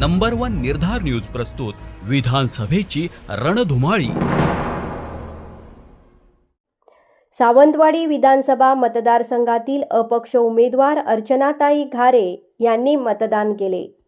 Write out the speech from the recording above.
Number one निर्धार news प्रस्तुत विधानसभेची रणधुमाळी. सावंतवाडी विधानसभा मतदारसंघातील अपक्ष उमेदवार अर्चनाताई घारे यांनी मतदान केले.